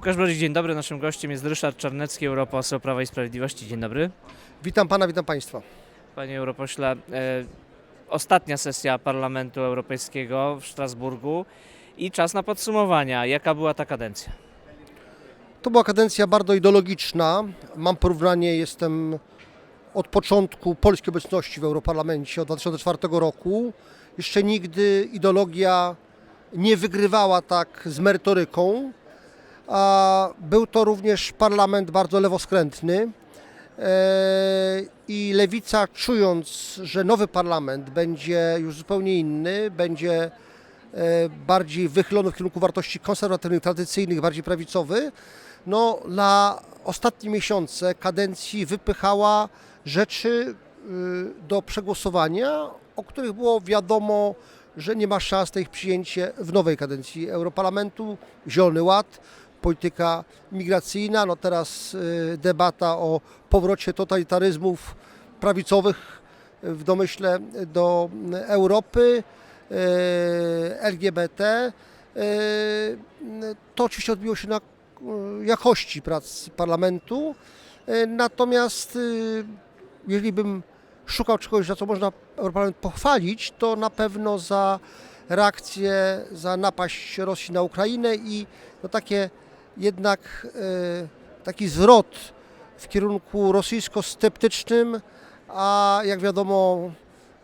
Łukasz Brodzik, dzień dobry. Naszym gościem jest Ryszard Czarnecki, europoseł Prawa i Sprawiedliwości. Dzień dobry. Witam pana, witam państwa. Panie europośle, e, ostatnia sesja Parlamentu Europejskiego w Strasburgu i czas na podsumowania. Jaka była ta kadencja? To była kadencja bardzo ideologiczna. Mam porównanie, jestem od początku polskiej obecności w Europarlamencie, od 2004 roku. Jeszcze nigdy ideologia nie wygrywała tak z merytoryką. Był to również parlament bardzo lewoskrętny. E, I lewica, czując, że nowy parlament będzie już zupełnie inny, będzie e, bardziej wychylony w kierunku wartości konserwatywnych, tradycyjnych, bardziej prawicowy, no, na ostatnie miesiące kadencji wypychała rzeczy y, do przegłosowania, o których było wiadomo, że nie ma szans na ich przyjęcie w nowej kadencji Europarlamentu. Zielony Ład, polityka migracyjna, no teraz y, debata o powrocie totalitaryzmów prawicowych w domyśle do Europy, y, LGBT. Y, To oczywiście odbiło się na jakości prac parlamentu. Natomiast jeżeli bym szukał czegoś, za co można Europarlament pochwalić, to na pewno za reakcję, za napaść Rosji na Ukrainę i no takie jednak y, taki zwrot w kierunku rosyjsko-sceptycznym, a jak wiadomo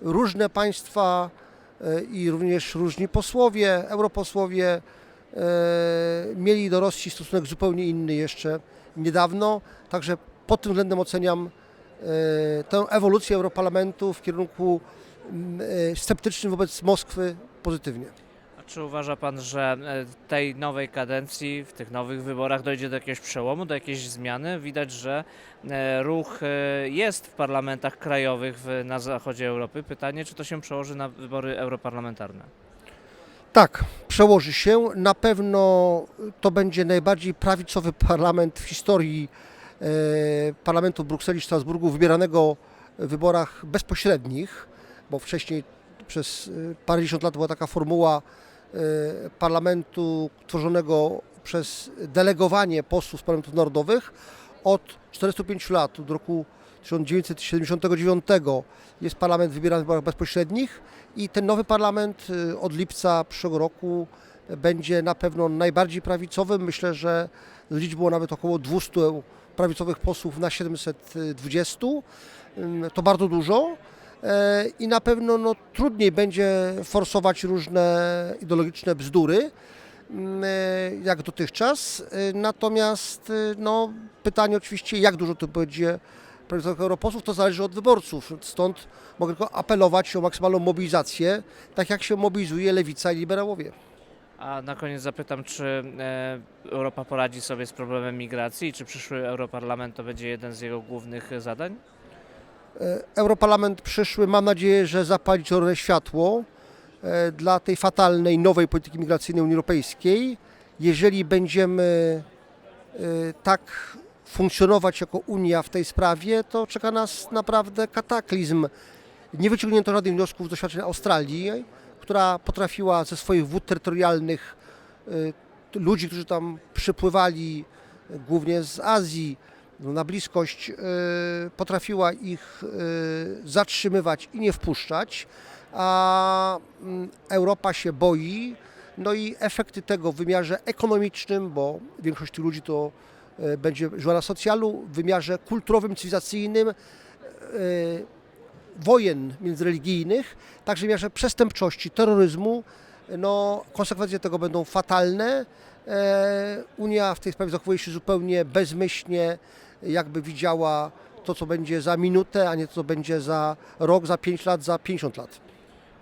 różne państwa y, i również różni posłowie, europosłowie e, mieli do Rosji stosunek zupełnie inny jeszcze niedawno. Także pod tym względem oceniam e, tę ewolucję Europarlamentu w kierunku e, sceptycznym wobec Moskwy pozytywnie. Czy uważa Pan, że e, tej nowej kadencji, w tych nowych wyborach dojdzie do jakiegoś przełomu, do jakiejś zmiany? Widać, że e, ruch e, jest w parlamentach krajowych na zachodzie Europy. Pytanie, czy to się przełoży na wybory europarlamentarne? Tak, przełoży się. Na pewno to będzie najbardziej prawicowy parlament w historii parlamentu Brukseli i Strasburgu, wybieranego w wyborach bezpośrednich, bo wcześniej przez parędziesiąt lat była taka formuła parlamentu tworzonego przez delegowanie posłów z parlamentów narodowych. Od 45 lat, od roku 1979 jest parlament wybierany w wyborach bezpośrednich i ten nowy parlament y, od lipca przyszłego roku będzie na pewno najbardziej prawicowym. Myślę, że liczbą nawet około 200 prawicowych posłów na 720. Ym, To bardzo dużo E, i na pewno no, trudniej będzie forsować różne ideologiczne bzdury ym, e, jak dotychczas. E, Natomiast no, pytanie oczywiście, jak dużo to będzie prawicowych europosłów, to zależy od wyborców. Stąd mogę tylko apelować o maksymalną mobilizację, tak jak się mobilizuje lewica i liberałowie. A na koniec zapytam, czy e, Europa poradzi sobie z problemem migracji czy przyszły Europarlament to będzie jeden z jego głównych e, zadań? E, Europarlament przyszły, mam nadzieję, że zapali czerwone światło e, dla tej fatalnej nowej polityki migracyjnej Unii Europejskiej. Jeżeli będziemy e, tak funkcjonować jako Unia w tej sprawie, to czeka nas naprawdę kataklizm. Nie wyciągnięto żadnych wniosków z doświadczeń Australii, która potrafiła ze swoich wód terytorialnych ludzi, którzy tam przypływali głównie z Azji, na bliskość, e, potrafiła ich e, zatrzymywać i nie wpuszczać, a mm, Europa się boi. No i efekty tego w wymiarze ekonomicznym, bo większość tych ludzi to e, będzie żyła na socjalu, w wymiarze kulturowym, cywilizacyjnym, wojen międzyreligijnych, także w wymiarze przestępczości, terroryzmu, no, konsekwencje tego będą fatalne. Unia w tej sprawie zachowuje się zupełnie bezmyślnie, jakby widziała to, co będzie za minutę, a nie to, co będzie za rok, za 5 lat, za 50 lat.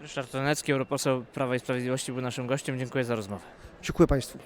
Ryszard Czarnecki, europoseł Prawa i Sprawiedliwości był naszym gościem. Dziękuję za rozmowę. Dziękuję Państwu.